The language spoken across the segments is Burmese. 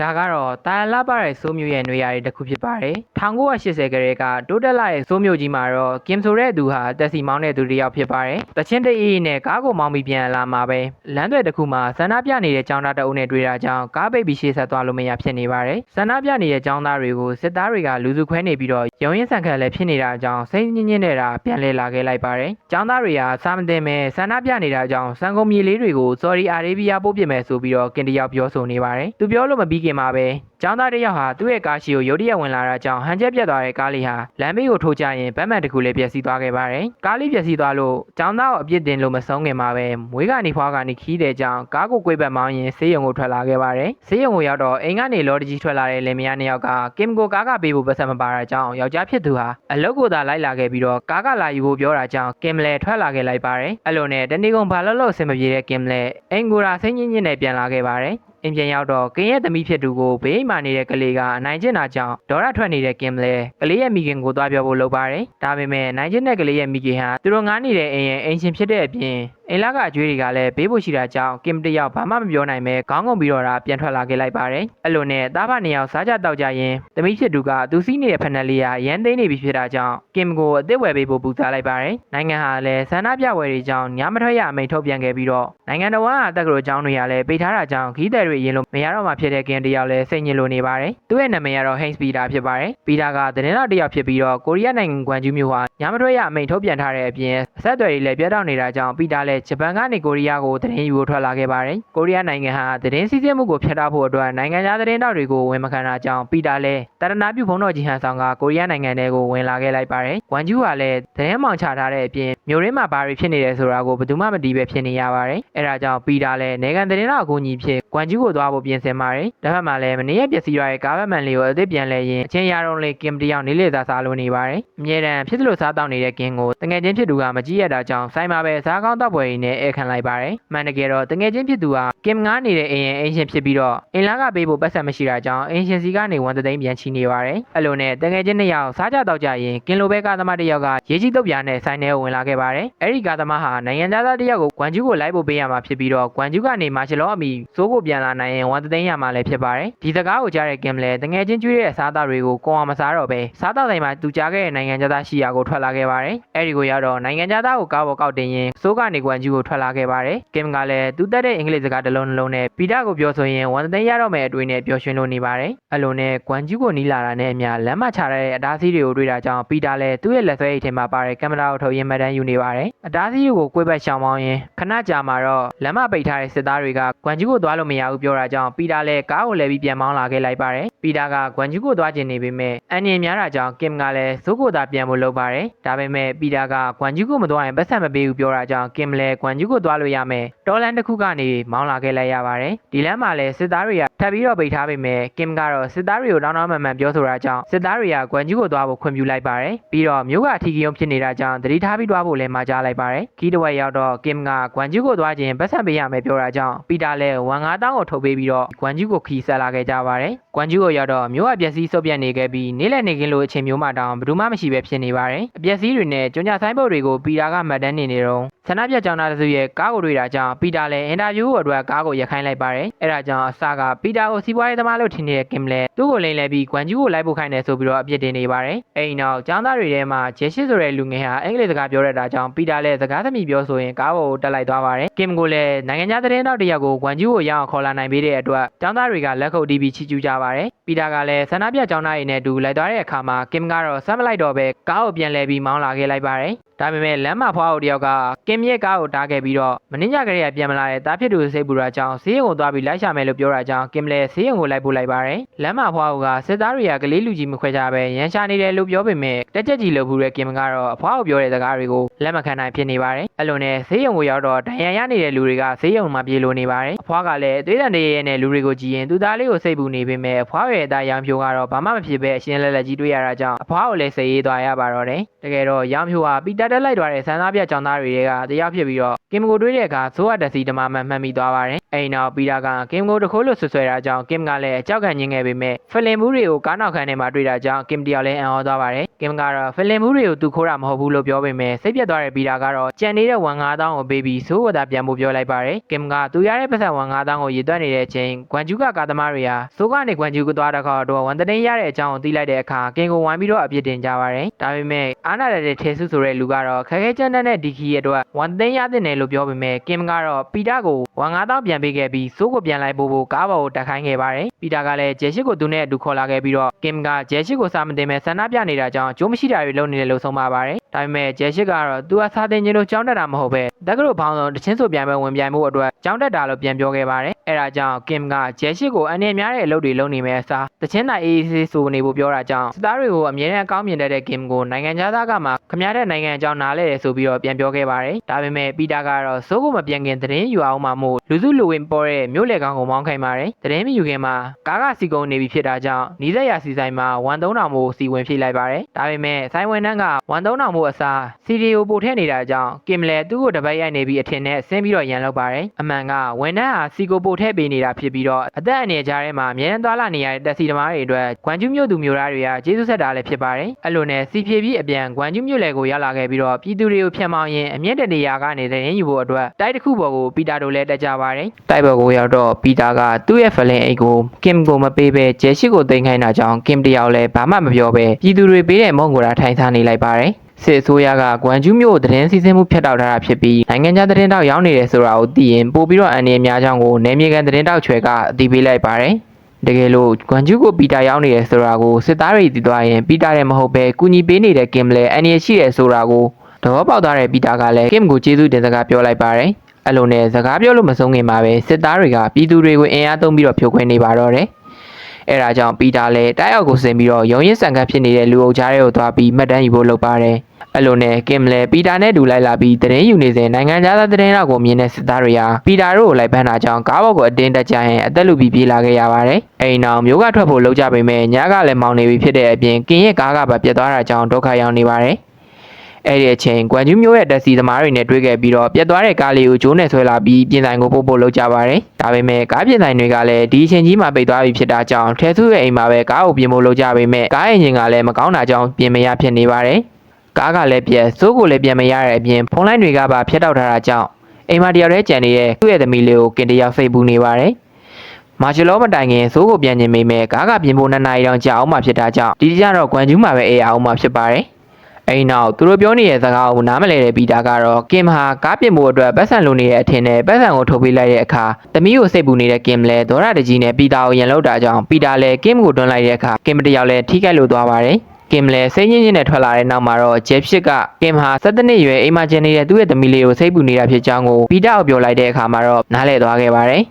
ဒါကတော့တာယာလာပါတဲ့စိုးမျိုးရဲ့နေရာတွေတစ်ခုဖြစ်ပါတယ်1980ကလေးကတိုးတက်လာတဲ့စိုးမျိုးကြီးမှာတော့ကင်ဆိုတဲ့သူဟာတက်စီမောင်းတဲ့သူတစ်ယောက်ဖြစ်ပါတယ်တချင်းတအေးနဲ့ကားကိုမောင်းပြီးပြန်လာမှာပဲလမ်းတွေတစ်ခုမှာဆန္ဒပြနေတဲ့ចောင်းသားတအုပ်နဲ့တွေ့တာကြောင့်ကားပိတ်ပြီးရှေ့ဆက်သွားလို့မရဖြစ်နေပါတယ်ဆန္ဒပြနေတဲ့ចောင်းသားတွေကိုစစ်သားတွေကလူစုခွဲနေပြီးတော့ရုံရင်ဆန်ခတ်လည်းဖြစ်နေတာကြောင့်စိတ်ညစ်ညစ်နေတာပြန်လဲလာခဲ့လိုက်ပါတယ်ចောင်းသားတွေကစာမတင်မဲ့ဆန္ဒပြနေတာကြောင့်စံကုန်မြေလေးတွေကို Saudi Arabia ပို့ပြမယ်ဆိုပြီးတော့ကင်တယောက်ပြောဆိုနေပါတယ်သူပြောလို့မပြီးခင် ်မှာပဲကျောင်းသားတစ်ယောက်ဟာသူ့ရဲ့ကားရှိကိုရုတ်တရက်ဝင်လာတာကြောင့်ဟန်ချက်ပြတ်သွားတဲ့ကားလေးဟာလမ်းဘေးကိုထိုးချရင်ဗတ်မှန်တစ်ခုလေးပျက်စီးသွားခဲ့ပါတယ်။ကားလေးပျက်စီးသွားလို့ကျောင်းသားကိုအပြစ်တင်လို့မဆုံးခင်မှာပဲမွေးကနေဖွားကနေခီးတဲ့ကြောင့်ကားကိုကွေးပတ်မောင်းရင်ဆေးရုံကိုထွက်လာခဲ့ပါတယ်။ဆေးရုံကိုရောက်တော့အိမ်ကနေလော်တကြီးထွက်လာတဲ့လင်မယားနှစ်ယောက်ကကင်ကိုကားကပေးဖို့ပတ်စံမပါတာကြောင့်ယောက်ျားဖြစ်သူဟာအလုတ်ကိုသာလိုက်လာခဲ့ပြီးတော့ကားကလာယူဖို့ပြောတာကြောင့်ကင်မလဲထွက်လာခဲ့လိုက်ပါတယ်။အဲ့လိုနဲ့တနေ့ကုန်ဘာလို့လို့အဆင်မပြေတဲ့ကင်မလဲအင်ကိုရာဆင်းညင်းညင်းနဲ့ပြန်လာခဲ့ပါတယ်။ အင်ပြန်ရောက်တော့ကင်းရဲ့သမီးဖြစ်သူကိုဘေးအိမ်မှာနေတဲ့ကလေးကအနိုင်ကျင့်တာကြောင့်ဒေါ်ရထွက်နေတဲ့ကင်မလဲကလေးရဲ့မိခင်ကိုသွားပြောဖို့လုပ်ပါတယ်။ဒါပေမဲ့နိုင်ကျင့်တဲ့ကလေးရဲ့မိခင်ဟာသူတို့ငားနေတဲ့အိမ်ရဲ့အိမ်ရှင်ဖြစ်တဲ့အပြင် အိမ်လာကအကျွေးတွေကလည်းဘေးဖို့ရှိတာကြောင့်ကင်တယောက်ဘာမှမပြောနိုင်ပဲခေါင်းငုံပြီးတော့တာပြန်ထွက်လာခဲ့လိုက်ပါတယ်။အဲ့လိုနဲ့သားဖနှစ်ယောက်စားကြတောက်ကြရင်သမီးဖြစ်သူကသူစီးနေတဲ့ဖက်နယ်လေးကရန်သိမ်းနေပြီဖြစ်တာကြောင့်ကင်ကိုအသစ်ဝယ်ပေးဖို့ပူစားလိုက်ပါတယ်။နိုင်ငံဟာလည်းဆန္ဒပြပွဲတွေကြောင့်ညမထွက်ရအမိန့်ထုတ်ပြန်ခဲ့ပြီးတော့နိုင်ငံတော်ကအတက်ကတော်အကြောင်းတွေကလည်းပိတ်ထားတာကြောင့်ခီးတဲ့တွေရင်လို့မရတော့မှဖြစ်တဲ့ကင်တယောက်လည်းစိတ်ညစ်လို့နေပါတယ်။သူ့ရဲ့နာမည်ကတော့ Haynes Peter ဖြစ်ပါတယ်။ Peter ကသတင်းတော်တစ်ယောက်ဖြစ်ပြီးတော့ကိုရီးယားနိုင်ငံကွမ်ကျူးမြို့ဟာ ညမထွက်ရအမိန့်ထုတ်ပြန်ထားတဲ့အပြင်အဆက်အသွယ်တွေလည်းပြတ်တောက်နေတာကြောင့် Peter လည်းဂျပန်ကနေကိုရီးယားကိုသတင်းယူဖို့ထွက်လာခဲ့ပါတယ်။ကိုရီးယားနိုင်ငံဟာသတင်းစည်းစိမ်မှုကိုဖျက်ထားဖို့အတွက်နိုင်ငံခြားသတင်းတောက်တွေကိုဝန်မခံတာကြောင့် Peter လည်းတရနာပြုဘုံတော်ကြီးဟန်ဆောင်ကကိုရီးယားနိုင်ငံထဲကိုဝင်လာခဲ့လိုက်ပါတယ်။ကွမ်ကျူးကလည်းသတင်းမှောင်ချထားတဲ့အပြင်မြို့ရင်းမှာဘာတွေဖြစ်နေတယ်ဆိုတာကိုဘယ်သူမှမသိပဲဖြစ်နေရပါတယ်။အဲဒါကြောင့် Peter လည်းနိုင်ငံသတင်းတော်အကူအညီဖြစ်ကွမ်ကျူးကိုသွားဖို့ပြင်ဆင်ပါတယ်။ဒါမှမှလည်းမနေ့ရက်ပျက်စီးရတဲ့ကားဗတ်မန်လေးကိုအသစ်ပြန်လဲရင်အချင်းရတော့လေကင်တယောက်နေလေသာစားလို့နေပါတယ်။အမြဲတမ်းဖြစ်သလိုစားတောက်နေတဲ့ကင်ကိုတငယ်ချင်းဖြစ်သူကမကြည့်ရတာကြောင့်ဆိုင်မှာပဲစားကောင်းတောက်ပွဲရင်းနဲ့အဲခံလိုက်ပါတယ်။မှန်တကယ်တော့တငယ်ချင်းဖြစ်သူကကင်ငားနေတဲ့အိမ်ရဲ့အင်ရှင်ဖြစ်ပြီးတော့အင်လာကပေးဖို့ပတ်စံမရှိတာကြောင့်အင်ရှင်စီကနေဝန်တသိန်းပြန်ချီနေပါတယ်။အဲ့လိုနဲ့တငယ်ချင်းနှစ်ယောက်စားကြတောက်ကြရင်ကင်လိုဘဲကားသမားတစ်ယောက်ကရေကြီးတုတ်ပြားနဲ့ဆိုင်ထဲကိုဝင်လာခဲ့ပါတယ်။အဲ့ဒီကားသမားဟာနိုင်ငံသားသားတစ်ယောက်ကိုကွမ်ကျူးကိုလိုက်ဖို့ပေးရမှာဖြစ်ပြီးတော့ကွမ်ကျူးကနေမာရှယ်လောအမီစိုးဖို့ပြန်လာနိုင်ရင်ဝန်တသိန်းရမှာလည်းဖြစ်ပါတယ်။ဒီစကားကိုကြားတဲ့ကင်လည်းတငယ်ချင်းကျွေးတဲ့အစားအသောက်တွေကိုကိုအောင်မစားတော့ပဲစားတောက်တိုင်းမှာသူကြားခဲ့တဲ့နိုင်ငံသားရှိရာကိုထွက်လာခဲ့ပါတယ်။အဲ့ဒီကိုရောက်တော့နိုင်ငံသားကိုကားပေါ်ကောက်တင်ရင်စိုးကနေကွမ်ကျူးကိုထွက်လာခဲ့ပါတယ်။ကင်ကလည်းသူတက်တဲ့အင်္ဂလိပ်စကားတစ်လုံးနှလုံးနဲ့ပီတာကိုပြောဆိုရင်ဝန်သိန်းရတော့မယ်အတွေ့နဲ့ပျော်ရွှင်လို့နေပါတယ်။အလိုနဲ့ကွမ်ကျူးကိုနီးလာတာနဲ့အမျှလမ်းမချတဲ့အတားအဆီးတွေကိုတွေ့တာကြောင့်ပီတာလည်းသူ့ရဲ့လက်ဆွဲအိတ်ထဲမှာပါတဲ့ကင်မရာကိုထုတ်ရင်းမှတ်တမ်းယူနေပါတယ်။အတားအဆီးတွေကိုကိုယ်ပတ်ရှောင်ပေါင်းရင်ခဏကြာမှာတော့လမ်းမပိတ်ထားတဲ့စစ်သားတွေကကွမ်ကျူးကိုသွားလို့မရဘူးပြောတာကြောင့်ပီတာလည်းကားကိုလဲပြီးပြန်မောင်းလာခဲ့လိုက်ပါတယ်။ ပီတာကကွမ်ကျူးကိုသွားကျင်နေပေမဲ့အန်ရင်များတာကြောင့်ကင်ကလည်းဇိုးကိုသာပြန်ဖို့လုပ်ပါတယ်။ဒါပေမဲ့ပီတာကကွမ်ကျူးကိုမသွားရင်ပတ်ဆက်မပေးဘူးပြောတာကြောင့်ကင်လည်းကွမ်ကျူးကိုသွားလို့ရမယ်။တော်လန်တစ်ခုကနေမောင်းလာခဲ့လိုက်ရပါတယ်။ဒီလမ်းမှာလည်းစစ်သားတွေကထပ်ပြီးတော့ပိတ်ထားပေမဲ့ကင်ကတော့စစ်သားတွေကိုတောင်းတမှန်မှန်ပြောဆိုတာကြောင့်စစ်သားတွေကကွမ်ကျူးကိုသွားဖို့ခွင့်ပြုလိုက်ပါတယ်။ပြီးတော့မြို့ကအထီးကယုံဖြစ်နေတာကြောင့်တတိထားပြီးသွားဖို့လည်းမှာကြားလိုက်ပါတယ်။ခီးတဝက်ရောက်တော့ကင်ကကွမ်ကျူးကိုသွားခြင်းပတ်ဆက်ပေးရမယ်ပြောတာကြောင့်ပီတာလည်းဝန်၅တောင်းကိုထုတ်ပေးပြီးတော့ကွမ်ကျူးကိုခီးဆက်လာခဲ့ကြပါတယ်။ကွမ်ကျူးကိုရောက်တော့မြို့ကပျက်စီးဆုတ်ပြတ်နေခဲ့ပြီးနေ့လည်နေခင်းလိုအချိန်မျိုးမှတောင်ဘယ်သူမှမရှိပဲဖြစ်နေပါတယ်။အပျက်စီးတွေနဲ့ကျွန်းကြဆိုင်ဘုတ်တွေကိုပီတာကမှတ်တမ်းနေနေတော့ဆန္ဒပြကြောင်သားတစုရဲ့ကားကိုတွေ့တာကြောင့်ပီတာလည်းအင်တာဗျူးအတွက်ကားကိုရခိုင်းလိုက်ပါတယ်။အဲဒါကြောင့်အစကပီတာကိုစီးပွားရေးသမားလို့ထင်နေတဲ့ကင်လည်းသူ့ကိုလိမ်လည်ပြီးကွမ်ကျူးကိုလိုက်ဖို့ခိုင်းတယ်ဆိုပြီးတော့အပြစ်တင်နေပါတယ်။အဲဒီနောက်ကျောင်းသားတွေထဲမှာဂျေရှစ်ဆိုတဲ့လူငယ်ဟာအင်္ဂလိပ်စကားပြောရတာကြောင့်ပီတာလည်းစကားသမီးပြောဆိုရင်ကားပေါ်ကိုတက်လိုက်သွားပါတယ်။ကင်ကိုလည်းနိုင်ငံခြားသတင်းတောက်တယောက်ကိုကွမ်ကျူးကိုရအောင်ခေါ်လာနိုင်ပေးတဲ့အတွက်ကျောင်းသားတွေကလက်ခုပ်တီးပြီးချီးကျူးကြပါတယ်။ ပီတာကလည်းဆန္ဒပြကျောင်းသားတွေနဲ့အတူလိုက်သွားတဲ့အခါမှာကင်ကတော့ဆက်မလိုက်တော့ပဲကားကိုပြန်လဲပြီးမောင်းလာခဲ့လိုက်ပါတယ်။ ဒါပေမဲ့လမ်းမဖွားအိုတယောက်ကကင်မြက်ကားကိုတားခဲ့ပြီးတော့မင်းညကလေးကပြန်မလာတဲ့တားဖြစ်သူစိတ်ပူတာကြောင့်ဈေးရုံကိုသွားပြီးလိုက်ရှာမယ်လို့ပြောတာကြောင့်ကင်လည်းဈေးရုံကိုလိုက်ပို့လိုက်ပါတယ်လမ်းမဖွားအိုကစစ်သားတွေကကလေးလူကြီးမခွဲကြပဲရန်ရှာနေတယ်လို့ပြောပေမဲ့တက်ကြက်ကြီးလို့ဖူးတဲ့ကင်ကတော့အဖွားကိုပြောတဲ့စကားတွေကိုလက်မခံနိုင်ဖြစ်နေပါတယ်အဲ့လိုနဲ့ဈေးရုံကိုရောက်တော့ဒဏ်ရာရနေတဲ့လူတွေကဈေးရုံမှာပြေလို့နေပါတယ်အဖွားကလည်းသွေးတန်တွေရဲ့နဲ့လူတွေကိုကြည့်ရင်သူသားလေးကိုစိတ်ပူနေပေမဲ့အဖွားရဲ့အသားရောင်ဖြိုးကတော့ဘာမှမဖြစ်ပဲအရှင်းလက်လက်ကြီးတွေ့ရတာကြောင့်အဖွားကိုလည်းစိတ်ရေးသွားရပါတော့တယ်တကယ်တော့ရောင်ဖြိုးဟာပီတာတက်လိုက်သွားတဲ့ဆန္ဒပြကြောင်သားတွေကတရားဖြစ်ပြီးတော့ ကင်ကိုတွေးတဲ့အခါဆိုးရတက်စီတမမှန်မှန်မိသွားပါတယ်။အဲဒီနောက်ပီတာကကင်ကိုတခိုးလို့ဆွဆွဲတာကြောင့်ကင်ကလည်းအကြောက်ကန်ညင်ခဲ့ပေမဲ့ဖလင်မှုတွေကိုကားနောက်ခန်းထဲမှာတွေ့တာကြောင့်ကင်တယောက်လည်းအံ့ဩသွားပါတယ်။ကင်ကတော့ဖလင်မှုတွေကိုသူခိုးတာမဟုတ်ဘူးလို့ပြောပေမဲ့စိတ်ပြတ်သွားတဲ့ပီတာကတော့ကြံနေတဲ့ဝန်9000ကိုပေးပြီးဆိုးဝတာပြန်ဖို့ပြောလိုက်ပါတယ်။ကင်ကသူရတဲ့ပတ်စံဝန်9000ကိုရေသွက်နေတဲ့အချိန်ဂွမ်ဂျူးကကာသမားတွေဟာဆိုးကနေဂွမ်ဂျူးကသွားတဲ့ခါတော့ဝန်တတင်းရတဲ့အကြောင်းကိုသိလိုက်တဲ့အခါကင်ကိုဝိုင်းပြီးတော့အပြစ်တင်ကြပါတယ်။ဒါပေမဲ့အာနာရတဲ့ထေဆုဆိုတဲ့လူကတော့ခက်ခဲကြမ်းတမ်းတဲ့ဒီခီရဲ့အတွက်ဝန်တတင်းရတဲ့နယ်လို့ပြောပေမဲ့ကင်ကတော့ပီတာကိုဝန်9000ပြန်ပေးခဲ့ပြီးစိုးကိုပြန်လိုက်ဖို့ဖို့ကားပေါ်ကိုတက်ခိုင်းခဲ့ပါတယ်။ပီတာကလည်းဂျယ်ရှိကိုသူနဲ့အတူခေါ်လာခဲ့ပြီးတော့ကင်ကဂျယ်ရှိကိုစာမတင်မဲ့ဆန္ဒပြနေတာကြောင့်ကြိုးမရှိတာတွေလုပ်နေတယ်လို့ဆုံးပါပါတယ်။ဒါပေမဲ့ဂျယ်ရှိကတော့သူကစာတင်ခြင်းလို့ကြောင်းတက်တာမဟုတ်ပဲတက္ကသိုလ်ဘောင်းဆောင်တချင်းဆိုပြန်ပဲဝင်ပြိုင်မှုအတွက်ကြောင်းတက်တာလို့ပြန်ပြောခဲ့ပါတယ်။ အဲဒါကြောင့်ကင်ကဂျယ်ရှိကိုအနေများတဲ့အလုပ်တွေလုပ်နေမဲ့အစားတချင်းနိုင်အေးအေးဆေးဆိုနေဖို့ပြောတာကြောင့်စတားတွေကိုအမြဲတမ်းအကောင်းမြင်တတ်တဲ့ကင်ကိုနိုင်ငံခြားသားကမှခမရတဲ့နိုင်ငံအကြောင်းနားလဲတယ်ဆိုပြီးတော့ပြန်ပြောခဲ့ပါတယ်။ဒါပေမဲ့ပီတာကတော့စိုးကိုမပြန်ခင်သတင်းယူအောင်မှမို့လူစုလူဝင်းပေါ်တဲ့မြို့လေကောင်ကိုမောင်းခိုင်းပါတယ်။သတင်းမယူခင်မှာကားကစီကုံနေပြီဖြစ်တာကြောင့်နီးစက်ရစီဆိုင်မှာဝန်သုံးတောင်မို့စီဝင်ဖြည့်လိုက်ပါတယ်။ဒါပေမဲ့ဆိုင်ဝန်ထမ်းကဝန်သုံးတောင်မို့အစားစီဒီကိုပို့ထည့်နေတာကြောင့်ကင်မလဲသူ့ကိုတပတ်ရိုက်နေပြီးအထင်နဲ့ဆင်းပြီးတော့ရန်လောက်ပါတယ်။အမှန်ကဝန်ထမ်းဟာစီကိုပို့ထည့်ပေးနေတာဖြစ်ပြီးတော့အသက်အန္တရာယ်ကြားထဲမှာအမြဲတမ်းသွားလာနေရတဲ့တက်စီသမားတွေအတွက်ဂွမ်ကျူးမြို့သူမြို့သားတွေကကျေးဇူးဆက်တာလည်းဖြစ်ပါတယ်။အဲ့လိုနဲ့စီဖြည့်ပြီးအပြန်ဂွမ်ကျူးမြို့လေကိုရောက်လာခဲ့ပြီးတော့ပြည်သူတွေကိုဖျက်မောင်းရင်အမျက်တနေရာကနေတဲ့ရင်ယူဖို့အတွက်တိုက်တစ်ခုပေါ်ကိုပီတာတို့လည်းတက်ကြပါတယ်။တိုက်ပေါ်ကိုရောက်တော့ပီတာကသူ့ရဲ့ဖလင်အိတ်ကိုကင်ကိုမပေးဘဲဂျယ်ရှိကိုတင်ခိုင်းတာကြောင့်ကင်တယောက်လည်းဘာမှမပြောဘဲပြည်သူတွေပေးတဲ့မုံကိုသာထိုင်ထားနေလိုက်ပါတယ်။ စစ်အစိုးရကဂွမ်ကျူးမြို့သတင်းစီစဉ်မှုဖျက်တောက်ထားတာဖြစ်ပြီးနိုင်ငံခြားသတင်းတောက်ရောက်နေတယ်ဆိုတာကိုသိရင်ပို့ပြီးတော့အန်ဒီအများကြောင့်ကိုနယ်မြေကန်သတင်းတောက်ချွဲကအသိပေးလိုက်ပါတယ်။တကယ်လို့ဂွမ်ကျူးကိုပီတာရောက်နေတယ်ဆိုတာကိုစစ်သားတွေသိသွားရင်ပီတာလည်းမဟုတ်ပဲကူညီပေးနေတဲ့ကင်မလဲအန်ဒီရှိတယ်ဆိုတာကိုသဘောပေါက်သွားတဲ့ပီတာကလည်းကင်ကိုကျေးဇူးတင်စကားပြောလိုက်ပါတယ်။အဲ့လိုနဲ့စကားပြောလို့မဆုံးခင်မှာပဲစစ်သားတွေကပြည်သူတွေကိုအင်အားသုံးပြီးတော့ဖြိုခွင်းနေပါတော့တယ်။အဲဒါကြောင့်ပီတာလည်းတိုက်အောက်ကိုဆင်းပြီးတော့ရုံရင်ဆန်ကပ်ဖြစ်နေတဲ့လူအုပ်ကြားတွေကိုသွားပြီးမှတ်တမ်းယူဖို့လုပ်ပါတယ်။ အဲ့လိုနဲ့ကင်မလဲပီတာနဲ့တူလိုက်လာပြီးတရင်ယူနေစဉ်နိုင်ငံခြားသားတရင်တော့ကိုမြင်တဲ့စစ်သားတွေကပီတာတို့ကိုလိုက်ပန်းတာကြောင့်ကားဘောက်ကိုအတင်းတက်ကြရင်အသက်လူပြီးပြေးလာခဲ့ရပါတယ်။အဲ့ဒီနောက်မျိုးကထွက်ဖို့လုပ်ကြပေမဲ့ညကလည်းမောင်းနေပြီဖြစ်တဲ့အပြင်ကင်ရဲ့ကားကပါပြတ်သွားတာကြောင့်ဒုက္ခရောက်နေပါတယ်။အဲ့ဒီအချိန်ကွမ်ကျူးမျိုးရဲ့တက်စီသမားတွေနဲ့တွေ့ခဲ့ပြီးတော့ပြတ်သွားတဲ့ကားလေးကိုဂျိုးနဲ့ဆွဲလာပြီးပြင်ဆိုင်ကိုပို့ဖို့လုပ်ကြပါတယ်။ဒါပေမဲ့ကားပြင်ဆိုင်တွေကလည်းဒီအချိန်ကြီးမှာပိတ်သွားပြီဖြစ်တာကြောင့်ထဲသူရဲ့အိမ်မှာပဲကားကိုပြင်ဖို့လုပ်ကြပေမဲ့ကားအင်ဂျင်ကလည်းမကောင်းတာကြောင့်ပြင်မရဖြစ်နေပါတယ်။ ကားကလည်းပြက်စိုးကိုလည်းပြင်မရတဲ့အပြင်ဖုန်းလိုင်းတွေကပါဖျက်တောက်ထားတာကြောင့်အိမ်မှာတယောက်တည်းကြံနေတဲ့သူ့ရဲ့သမီးလေးကိုကင်တယောက်စိတ်ပူနေပါတယ်။မာချီလောမတိုင်ခင်စိုးကိုပြန်ကျင်မိမဲ့ကားကပြင်ဖို့နှစ်နာရီတောင်ကြာအောင်မှဖြစ်တာကြောင့်ဒီကြတော့ကွမ်ကျူးမှာပဲအေးအောင်မှဖြစ်ပါတယ်။အဲ့နောက်သူတို့ပြောနေတဲ့စကားကိုနားမလည်တဲ့ပီတာကတော့ကင်ဟာကားပြင်မှုအတွက်ပတ်စံလိုနေတဲ့အထင်နဲ့ပတ်စံကိုထုတ်ပေးလိုက်တဲ့အခါသမီးကိုစိတ်ပူနေတဲ့ကင်လည်းဒေါရတကြီးနဲ့ပီတာကိုရန်လောက်တာကြောင့်ပီတာလည်းကင်ကိုတွန်းလိုက်တဲ့အခါကင်မတယောက်လည်းထိခိုက်လို့သွားပါတယ် ကင်လည်းစိတ်ညစ်ညစ်နဲ့ထွက်လာတဲ့နောက်မှာတော့ဂျက်ဖြစ်ကကင်ဟာ17နှစ်ရွယ်အိမ်မကျန်နေတဲ့သူ့ရဲ့သမီးလေးကိုစိတ်ပူနေတာဖြစ်ကြောင်းကိုပီတာကိုပြောလိုက်တဲ့အခါမှာတော့နားလည်သွားခဲ့ပါတယ်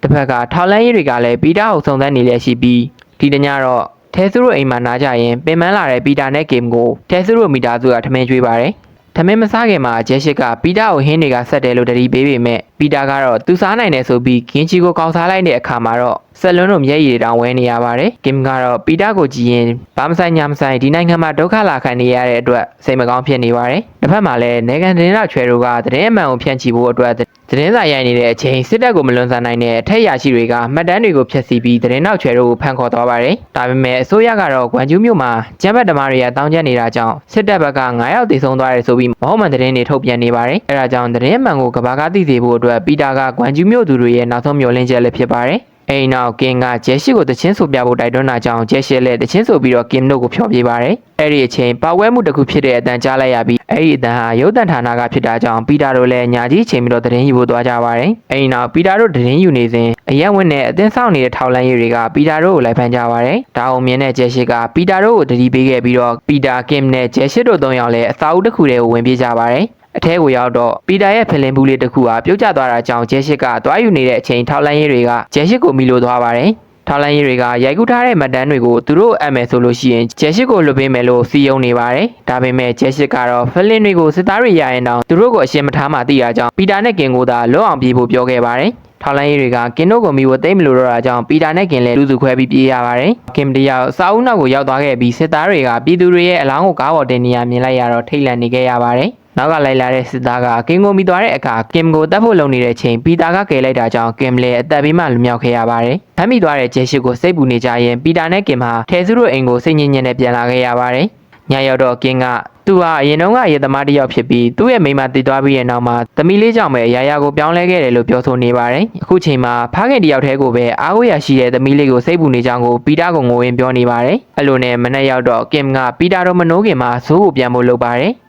တစ်ဖက်ကထောက်လန်းရေးတွေကလည်းပီတာကိုစုံစမ်းနေလျက်ရှိပြီးဒီတညတော့ထဲစုတို့အိမ်မှာနားကြရင်ပင်ပန်းလာတဲ့ပီတာနဲ့ဂိမ်းကိုထဲစုတို့မိသားစုကထမင်းကျွေးပါတယ်။ထမင်းမစားခင်မှာဂျက်ရှစ်ကပီတာကိုဟင်းတွေကဆက်တယ်လို့တတိပေးပေမဲ့ပီတာကတော့သူစားနိုင်တယ်ဆိုပြီးဂင်းချီကိုကောက်စားလိုက်တဲ့အခါမှာတော့ဆက်လွန်းတို့မျက်ရည်တွေတောင်ဝဲနေရပါတယ်။ဂိမ်းကတော့ပီတာကိုကြည့်ရင်ဘာမဆိုင်ညာမဆိုင်ဒီနိုင်ငံမှာဒုက္ခလာခံနေရတဲ့အတွက်စိတ်မကောင်းဖြစ်နေပါတယ်။တစ်ဖက်မှာလည်းနေကန်တင်းတော်ချွဲတို့ကသတင်းအမှန်ကိုဖြန့်ချီဖို့အတွက်သတင်းစာရိုက်နေတဲ့အချိန်စစ်တပ်ကိုမလွန်ဆန်နိုင်တဲ့အထက်ရာရှိတွေကမှတ်တမ်းတွေကိုဖျက်ဆီးပြီးသတင်းနောက်ချွဲတို့ကိုဖမ်းခေါ်သွားပါတယ်။ဒါပေမဲ့အစိုးရကတော့ဂွမ်ကျူးမြို့မှာကျန်းမာဓမ္မတွေကတောင်းကျနေတာကြောင့်စစ်တပ်ဘက်က9ယောက်တည်ဆုံသွားတယ်ဆိုပြီးမဟုတ်မှန်သတင်းတွေထုတ်ပြန်နေပါတယ်။အဲဒါကြောင့်သတင်းအမှန်ကိုကဘာကသိစေဖို့အတွက်ပီတာကဂွမ်ကျူးမြို့သူတွေရဲ့နောက်ဆုံးမျှော်လင့်ချက်လည်းဖြစ်ပါတယ်။ အိမ်နောက်ကင်ကဂျက်ရှိကိုတချင်းဆိုပြဖို့တိုက်တွန်းတာကြောင့်ဂျက်ရှိလည်းတချင်းဆိုပြီးတော့ကင်တို့ကိုဖျော်ပြပါတယ်။အဲ့ဒီအချိန်ပါဝဲမှုတစ်ခုဖြစ်တဲ့အတန်ကြားလိုက်ရပြီးအဲ့ဒီအတန်ဟာရုပ်တန်ဌာနကဖြစ်တာကြောင့်ပီတာတို့လည်းညာကြီးချိန်ပြီးတော့သတင်းယူဖို့သွားကြပါတယ်။အဲ့ဒီနောက်ပီတာတို့သတင်းယူနေစဉ်အရက်ဝင်းနဲ့အသင်းဆောင်နေတဲ့ထောက်လန်းရေးတွေကပီတာတို့ကိုလိုက်ဖမ်းကြပါတယ်။ဒါအောင်မြင်တဲ့ဂျက်ရှိကပီတာတို့ကိုတတိပေးခဲ့ပြီးတော့ပီတာကင်နဲ့ဂျက်ရှိတို့သုံးယောက်လည်းအစာအုပ်တစ်ခုတည်းကိုဝင်ပြေးကြပါတယ်။ အထဲကိုရောက်တော့ပီတာရဲ့ဖလင်ဘူးလေးတစ်ခုဟာပြုတ်ကျသွားတာကြောင့်ဂျက်ရှစ်ကတွားယူနေတဲ့အချိန်ထောက်လန်းရေးတွေကဂျက်ရှစ်ကိုမိလို့သွားပါတယ်။ထောက်လန်းရေးတွေကရိုက်ကူးထားတဲ့မတ်တန်းတွေကိုသူတို့အပ်မယ်ဆိုလို့ရှိရင်ဂျက်ရှစ်ကိုလွတ်ပေးမယ်လို့စီယုံနေပါတယ်။ဒါပေမဲ့ဂျက်ရှစ်ကတော့ဖလင်တွေကိုစစ်သားတွေရရင်တောင်သူတို့ကိုအရှင်းမထားမှသိတာကြောင့်ပီတာနဲ့ကင်ကိုသာလွတ်အောင်ပြေးဖို့ပြောခဲ့ပါတယ်။ထောက်လိုင်းရေးတွေကကင်တို့ကိုမိဖို့သိမ့်မလို့တော့တာကြောင့်ပီတာနဲ့ကင်လည်းလူစုခွဲပြီးပြေးရပါတယ်။ကင်တယောက်စာအုပ်နောက်ကိုရောက်သွားခဲ့ပြီးစစ်သားတွေကပြည်သူတွေရဲ့အလောင်းကိုကားပေါ်တင်နေရမြင်လိုက်ရတော့ထိတ်လန့်နေခဲ့ရပါတယ်။ နောက်ကလိုက်လာတဲ့စစ်သားကကင်ကိုမိသွားတဲ့အခါကင်ကိုတတ်ဖို့လုံနေတဲ့အချိန်ပီတာကကယ်လိုက်တာကြောင့်ကင်လည်းအသက်ဘေးမှလွတ်မြောက်ခဲ့ရပါတယ်။ဖမ်းမိသွားတဲ့ဂျက်ရှိကိုစိတ်ပူနေကြရင်ပီတာနဲ့ကင်ဟာထဲစုတို့အိမ်ကိုစိတ်ညစ်ညစ်နဲ့ပြန်လာခဲ့ရပါတယ်။ညရောက်တော့ကင်ကသူဟာအရင်တုန်းကရေသမားတစ်ယောက်ဖြစ်ပြီးသူ့ရဲ့မိန်းမတည်သွားပြီးတဲ့နောက်မှာသမီးလေးကြောင့်ပဲအရာရာကိုပြောင်းလဲခဲ့တယ်လို့ပြောဆိုနေပါတယ်။အခုချိန်မှာဖခင်တစ်ယောက်တည်းကိုပဲအားကိုးရရှိတဲ့သမီးလေးကိုစိတ်ပူနေကြောင်းကိုပီတာကငိုရင်းပြောနေပါတယ်။အဲ့လိုနဲ့မနေ့ရောက်တော့ကင်ကပီတာတို့မနိုးခင်မှာဇိုးကိုပြန်ဖို့လုပ်ပါတယ်။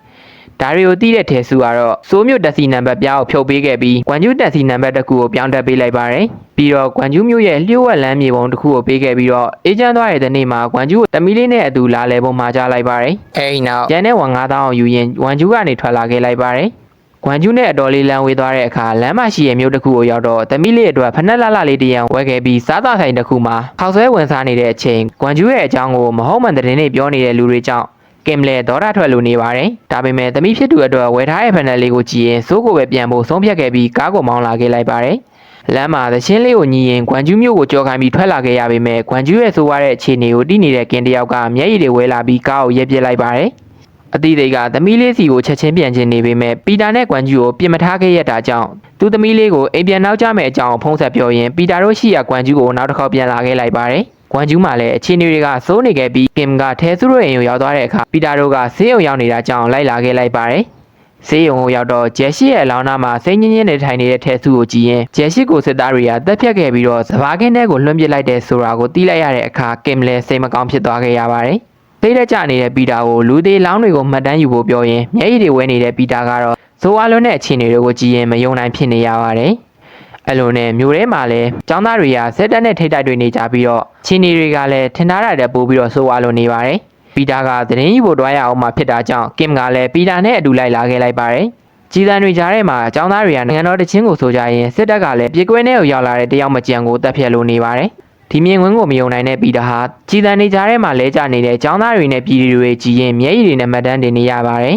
ဒါရီကိုတီးတဲ့ထဲစုကတော့စိုးမြို့တက်စီနံပါတ်ပြားကိုဖြုတ်ပေးခဲ့ပြီးကွမ်ကျူးတက်စီနံပါတ်တစ်ခုကိုပြောင်းတက်ပေးလိုက်ပါတယ်။ပြီးတော့ကွမ်ကျူးမြို့ရဲ့လျှို့ဝှက်လမ်းမြေပုံတစ်ခုကိုပေးခဲ့ပြီးတော့အေဂျင့်သွားတဲ့နေ့မှာကွမ်ကျူးကိုတမီလေးနဲ့အတူလာလဲပုံမှာကြားလိုက်ပါတယ်။အဲဒီနောက်ကျန်တဲ့ဝန်9000အောင်ယူရင်ကွမ်ကျူးကနေထွက်လာခဲ့လိုက်ပါတယ်။ကွမ်ကျူးနဲ့အတော်လေးလမ်းဝေးသွားတဲ့အခါလမ်းမရှိရဲ့မြို့တစ်ခုကိုရောက်တော့တမီလေးအတွက်ဖက်နှက်လှလှလေးတစ်ရံဝဲခဲ့ပြီးစားသာဆိုင်တစ်ခုမှာခောက်ဆွဲဝင်စားနေတဲ့အချိန်ကွမ်ကျူးရဲ့အကြောင်းကိုမဟုတ်မှန်တဲ့တင်တွေပြောနေတဲ့လူတွေကြောင့် ကင်မလဲဒေါ်ရထွက်လို့နေပါတယ်။ဒါပေမဲ့သမီးဖြစ်သူအတွက်ဝယ်ထားတဲ့ဖန်နယ်လေးကိုကြည့်ရင်စိုးကိုပဲပြန်ဖို့ဆုံးဖြတ်ခဲ့ပြီးကားကိုမောင်းလာခဲ့လိုက်ပါတယ်။လမ်းမှာသချင်းလေးကိုညီရင်ကွမ်ကျူးမျိုးကိုကြော်ခိုင်းပြီးထွက်လာခဲ့ရပေမဲ့ကွမ်ကျူးရဲ့ဆိုးရတဲ့အခြေအနေကိုတိနေတဲ့ကင်တယောက်ကမျက်ရည်တွေဝဲလာပြီးကားကိုရက်ပစ်လိုက်ပါတယ်။အသီးတွေကသမီးလေးစီကိုချက်ချင်းပြန်ချင်းနေပေမဲ့ပီတာနဲ့ကွမ်ကျူးကိုပြင်မထားခဲ့ရတာကြောင့်သူသမီးလေးကိုအိမ်ပြန်နောက်ကျမဲ့အကြောင်းဖုံးဆက်ပြောရင်ပီတာတို့ရှိရကွမ်ကျူးကိုနောက်တစ်ခေါက်ပြန်လာခဲ့လိုက်ပါတယ်။ ကွမ်ကျူးမှာလည်းအခြေအနေတွေကစိုးနေခဲ့ပြီးကင်ကထဲစုရဲ့အိမ်ကိုရောက်သွားတဲ့အခါပီတာတို့ကဆေးရုံရောက်နေတာကြောင့်လိုက်လာခဲ့လိုက်ပါတယ်။ဆေးရုံကိုရောက်တော့ဂျက်ရှိရဲ့အလောင်းသားမှာစိတ်ညစ်ညစ်နေထိုင်နေတဲ့ထဲစုကိုကြည့်ရင်ဂျက်ရှိကိုစစ်သားတွေကတက်ဖြတ်ခဲ့ပြီးတော့စဘာကင်းထဲကိုလွှမ်းပစ်လိုက်တဲ့ဆိုတာကိုသိလိုက်ရတဲ့အခါကင်လည်းစိတ်မကောင်းဖြစ်သွားခဲ့ရပါတယ်။သိတဲ့ကြနေတဲ့ပီတာကိုလူသေးလောင်းတွေကိုမှတ်တမ်းယူဖို့ပြောရင်မျက်ရည်တွေဝဲနေတဲ့ပီတာကတော့ဇိုဝါလွန်းတဲ့အခြေအနေတွေကိုကြည့်ရင်မယုံနိုင်ဖြစ်နေရပါတယ်။ အဲ့လိုနဲ့မျိုးထဲမှာလည်းចောင်းသားတွေကစက်တက်နဲ့ထိတ်တိုက်တွေနေကြပြီးတော့ချင်းနီတွေကလည်းထင်ထားတာတဲ့ပို့ပြီးတော့ဆိုးဝါလိုနေပါတယ်ပီတာကသတင်းယူဖို့တွားရအောင်မှဖြစ်တာကြောင့်ကင်ကလည်းပီတာနဲ့အတူလိုက်လာခဲ့လိုက်ပါတယ်ကြည်တန်တွေကြားထဲမှာចောင်းသားတွေကနိုင်ငံတော်တချင်းကိုဆိုကြရင်စစ်တပ်ကလည်းပြေကွဲနဲ့ကိုရောက်လာတဲ့တယောက်မကြံကိုတပ်ဖြတ်လို့နေပါတယ်ဒီမြင်ကွင်းကိုမယုံနိုင်တဲ့ပီတာဟာကြည်တန်တွေကြားထဲမှာလဲကျနေတဲ့ចောင်းသားတွေနဲ့ပြည်သူတွေကြည်ရင်မျက်ရည်တွေနဲ့မှတ်တမ်းတင်နေရပါတယ်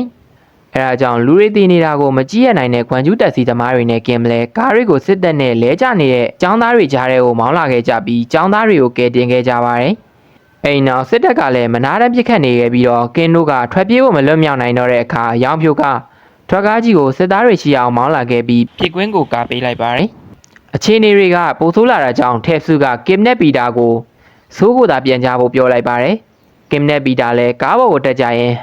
အဲဒါကြောင့်လူတွေတည်နေတာကိုမကြည့်ရနိုင်တဲ့ခွန်ကျူးတက်စီသမားတွေနဲ့ကင်မလဲကားတွေကိုစစ်တပ်နဲ့လဲကျနေတဲ့ចောင်းသားတွေကြားထဲကိုမောင်းလာခဲ့ကြပြီးចောင်းသားတွေကိုကယ်တင်ခဲ့ကြပါတယ်။အိမ်နောက်စစ်တပ်ကလည်းမနာတမ်းပြစ်ခတ်နေခဲ့ပြီးတော့ကင်းတို့ကထွက်ပြေးဖို့မလွတ်မြောက်နိုင်တော့တဲ့အခါရောင်ဖြိုကထွက်ကားကြီးကိုစစ်သားတွေရှိအောင်မောင်းလာခဲ့ပြီးပြစ်ကွင်းကိုကာပေးလိုက်ပါတယ်။အခြေအနေတွေကပိုဆိုးလာတာကြောင့်ထဲစုကကင်နဲ့ပီတာကိုဆိုးကိုသာပြန်ကြဖို့ပြောလိုက်ပါတယ်။ကင်နဲ့ပီတာလည်းကားပေါ်ကိုတက်ကြရင်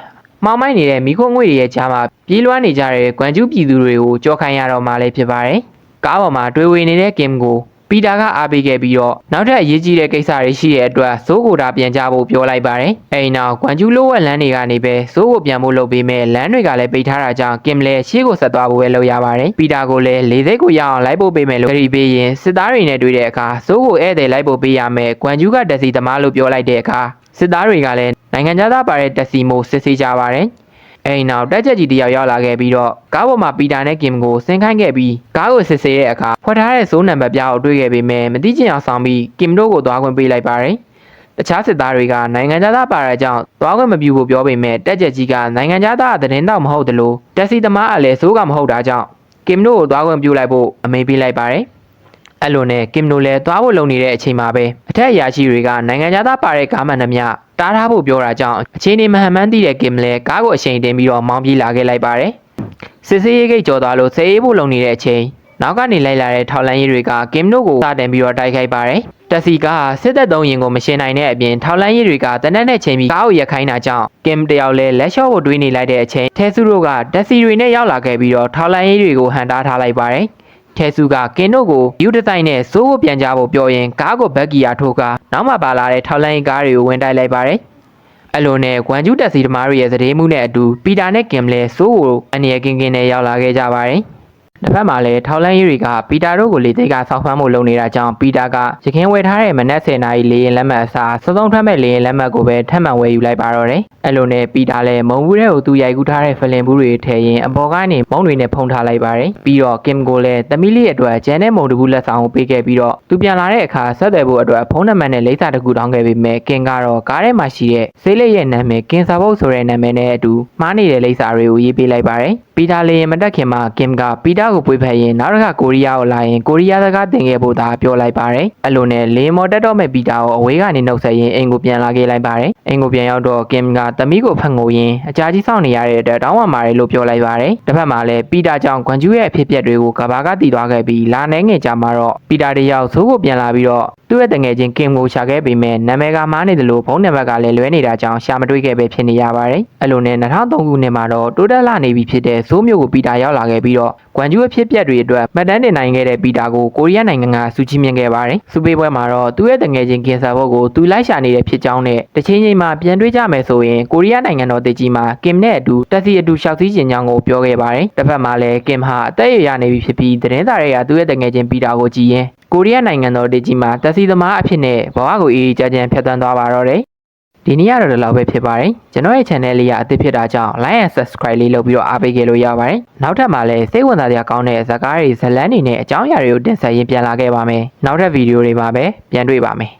မောင်မိုက်နေတဲ့မိခိုးငွေတွေရဲ့ကြားမှာပြေးလွှားနေကြတဲ့ကွမ်ကျူးပြည်သူတွေကိုကြောခိုင်းရတော့မှလည်းဖြစ်ပါတယ်။ကားပေါ်မှာတွေ့ဝေနေတဲ့ကင်ကိုပီတာကအားပေးခဲ့ပြီးတော့နောက်ထပ်အရေးကြီးတဲ့ကိစ္စတွေရှိတဲ့အတွက်ဇိုးကိုတာပြန်ကြဖို့ပြောလိုက်ပါတယ်။အဲဒီနောက်ကွမ်ကျူးလိုဝက်လမ်းတွေကနေပဲဇိုးကိုပြန်ဖို့လုပ်ပေးမယ်လမ်းတွေကလည်းပိတ်ထားတာကြောင့်ကင်လည်းရှေ့ကိုဆက်သွားဖို့ပဲလုပ်ရပါတယ်။ပီတာကိုလည်းလေစိတ်ကိုရအောင်လိုက်ဖို့ပေးမယ်လို့ခရီးပေးရင်စစ်သားတွေနဲ့တွေ့တဲ့အခါဇိုးကိုဧည့်သည်လိုက်ဖို့ပေးရမယ်ကွမ်ကျူးကတက်စီသမားလို့ပြောလိုက်တဲ့အခါစစ်သားတွေကလည်း နိုင်ငံသားပါတဲ့တက်စီမို့စစ်ဆေးကြပါတယ်။အဲဒီနောက်တက်ချက်ကြီးတယောက်ရောက်လာခဲ့ပြီးတော့ကားပေါ်မှာပီတာနဲ့ကင်ကိုဆင်းခိုင်းခဲ့ပြီးကားကိုစစ်ဆေးတဲ့အခါဖွက်ထားတဲ့ဇိုးနံပါတ်ပြားကိုတွေ့ခဲ့ပေမဲ့မသိချင်အောင်ဆောင်ပြီးကင်တို့ကိုသွားခွင့်ပေးလိုက်ပါတယ်။တခြားစစ်သားတွေကနိုင်ငံသားပါတဲ့ကြောင့်သွားခွင့်မပြုဖို့ပြောပေမဲ့တက်ချက်ကြီးကနိုင်ငံသားသတင်းတော့မဟုတ်တယ်လို့တက်စီသမားအလည်းဇိုးကမဟုတ်တာကြောင့်ကင်တို့ကိုသွားခွင့်ပြုလိုက်ဖို့အမိန့်ပေးလိုက်ပါတယ်။ အဲ့လိုနဲ့ကင်နိုလည်းသွားဖို့လုံနေတဲ့အချိန်မှာပဲအထက်အရာရှိတွေကနိုင်ငံသားပါတဲ့ကားမှန်နှမျှတားထားဖို့ပြောတာကြောင့်အချိန်နေမဟန်မှန်းသိတဲ့ကင်လည်းကားကိုအချိန်တင်ပြီးတော့မောင်းပြေးလာခဲ့လိုက်ပါတယ်စစ်စေးရေးဂိတ်ကျော်သွားလို့စေးရေးဖို့လုံနေတဲ့အချိန်နောက်ကနေလိုက်လာတဲ့ထောက်လန်းရေးတွေကကင်နိုကိုစတင်ပြီးတော့တိုက်ခိုက်ပါတယ်တက်စီကစစ်သက်သုံးရင်ကိုမရှင်းနိုင်တဲ့အပြင်ထောက်လန်းရေးတွေကတနက်နဲ့ချိန်ပြီးကားကိုရက်ခိုင်းတာကြောင့်ကင်တယောက်လည်းလက်လျှော့ဖို့တွေးနေလိုက်တဲ့အချိန်ထဲစုတို့ကတက်စီတွေနဲ့ရောက်လာခဲ့ပြီးတော့ထောက်လန်းရေးတွေကိုဟန်တားထားလိုက်ပါတယ် ထဲစုကကင်တို့ကိုယူတတိုင်းနဲ့စိုးကိုပြန်ကြဖို့ပြောရင်ကားကိုဘက်ကီယာထိုးကနောက်မှပါလာတဲ့ထောက်လိုင်းကားတွေကိုဝင်တိုက်လိုက်ပါတယ်။အဲ့လိုနဲ့ကွမ်ကျူးတက်စီသမားတွေရဲ့သတင်းမှုနဲ့အတူပီတာနဲ့ကင်လည်းစိုးကိုအနေရကင်းကင်းနဲ့ရောက်လာခဲ့ကြပါတယ်။ တစ်ဖက်မှာလည်းထောက်လိုင်းရေးတွေကပီတာတို့ကိုလေသိက်ကဆောက်ဖမ်းမှုလုပ်နေတာကြောင့်ပီတာကရခင်ဝယ်ထားတဲ့မနက်10နာရီလေရင်လက်မှတ်အစားစောစောထွက်မဲ့လေရင်လက်မှတ်ကိုပဲထပ်မံဝယ်ယူလိုက်ပါတော့တယ်။အဲ့လိုနဲ့ပီတာလည်းမုံဘူးတဲ့ကိုသူရိုက်ကူးထားတဲ့ဖလင်ဘူးတွေထည့်ရင်အပေါ်ကနေမုံတွေနဲ့ဖုံထားလိုက်ပါတယ်။ပြီးတော့ကင်ကိုလည်းသမီးလေးရဲ့အတွက်ဂျန်နဲ့မုံတဘူးလက်ဆောင်ကိုပေးခဲ့ပြီးတော့သူပြန်လာတဲ့အခါဆက်သွယ်ဖို့အတွက်ဖုန်းနံပါတ်နဲ့လိပ်စာတစ်ခုတောင်းခဲ့ပေမဲ့ကင်ကတော့ကားထဲမှာရှိတဲ့ဆေးလိပ်ရဲ့နာမည်ကင်စာဘုတ်ဆိုတဲ့နာမည်နဲ့အတူမှားနေတဲ့လိပ်စာတွေကိုရေးပေးလိုက်ပါတယ်။ပီတာလေးရင်မတက်ခင်မှာကင်ကပီတာကိုပွေးဖက်ရင်နောက်တစ်ခါကိုရီးယားကိုလာရင်ကိုရီးယားစကားသင်ခဲ့ဖို့သာပြောလိုက်ပါတယ်အဲ့လိုနဲ့လေမော်တက်တော့မဲ့ပီတာကိုအဝေးကနေနှုတ်ဆက်ရင်အိမ်ကိုပြန်လာခဲ့လိုက်ပါတယ်အိမ်ကိုပြန်ရောက်တော့ကင်ကသမီးကိုဖတ်ငိုရင်းအကြာကြီးစောင့်နေရတဲ့အတွက်တောင်းပန်ပါတယ်လို့ပြောလိုက်ပါတယ်တစ်ဖက်မှာလည်းပီတာကြောင့်ကွန်ကျူးရဲ့အဖြစ်အပျက်တွေကိုကဘာကတည်သွားခဲ့ပြီးလာနေငယ်ကြမှာတော့ပီတာတယောက်ဆိုးကိုပြန်လာပြီးတော့သူ့ရဲ့တငယ်ချင်းကင်ကိုရှာခဲ့ပေမဲ့နာမည်ကမားနေတယ်လို့ဖုန်းနံပါတ်ကလည်းလွဲနေတာကြောင့်ရှာမတွေ့ခဲ့ပဲဖြစ်နေရပါတယ်အဲ့လိုနဲ့2003ခုနှစ်မှာတော့တိုးတက်လာနေပြီဖြစ်တဲ့ဇိုးမျိုးကိုပီတာရောက်လာခဲ့ပြီးတော့ကွမ်ကျူးအဖြစ်အပျက်တွေအတွက်မှတ်တမ်းတင်နိုင်ခဲ့တဲ့ပီတာကိုကိုရီးယားနိုင်ငံကစူးချီးမြှင့်ခဲ့ပါတယ်စူပေးပွဲမှာတော့သူ့ရဲ့တငယ်ချင်းကင်ဆာဘော့ကိုသူလိုက်ရှာနေတဲ့ဖြစ်ကြောင်းနဲ့တစ်ချိန်ချိန်မှာပြန်တွေ့ကြမယ်ဆိုရင်ကိုရီးယားနိုင်ငံတော်တည်ကြီးမှာကင်နဲ့အတူတက်စီအတူရှောက်စည်းခြင်းကြောင်းကိုပြောခဲ့ပါတယ်တစ်ဖက်မှာလည်းကင်ဟာအသက်အရွယ်ရနေပြီဖြစ်ပြီးသတင်းစာတွေကသူ့ရဲ့တငယ်ချင်းပီတာကိုကြည်ရင်ကိုရီးယားနိုင်ငံတော်တည်ကြီးမှာတက်စီသမားအဖြစ်နဲ့ဘဝကိုအေးအေးကြမ်းကြမ်းဖြတ်သန်းသွားပါတော့တယ် ဒီနေ့ကတော့ဒီလောက်ပဲဖြစ်ပါတယ်ကျွန်တော်ရဲ့ channel လေးကအသစ်ဖြစ်တာကြောင့် like and subscribe လေးလုပ်ပြီးတော့အားပေးခဲ့လို့ရပါတယ်နောက်ထပ်မှာလည်းစိတ်ဝင်စားစရာကောင်းတဲ့ဇာတ်ကားတွေဇာတ်လမ်းတွေနဲ့အကြောင်းအရာတွေကိုတင်ဆက်ရင်းပြန်လာခဲ့ပါမယ်နောက်ထပ်ဗီဒီယိုတွေမှာပဲပြန်တွေ့ပါမယ်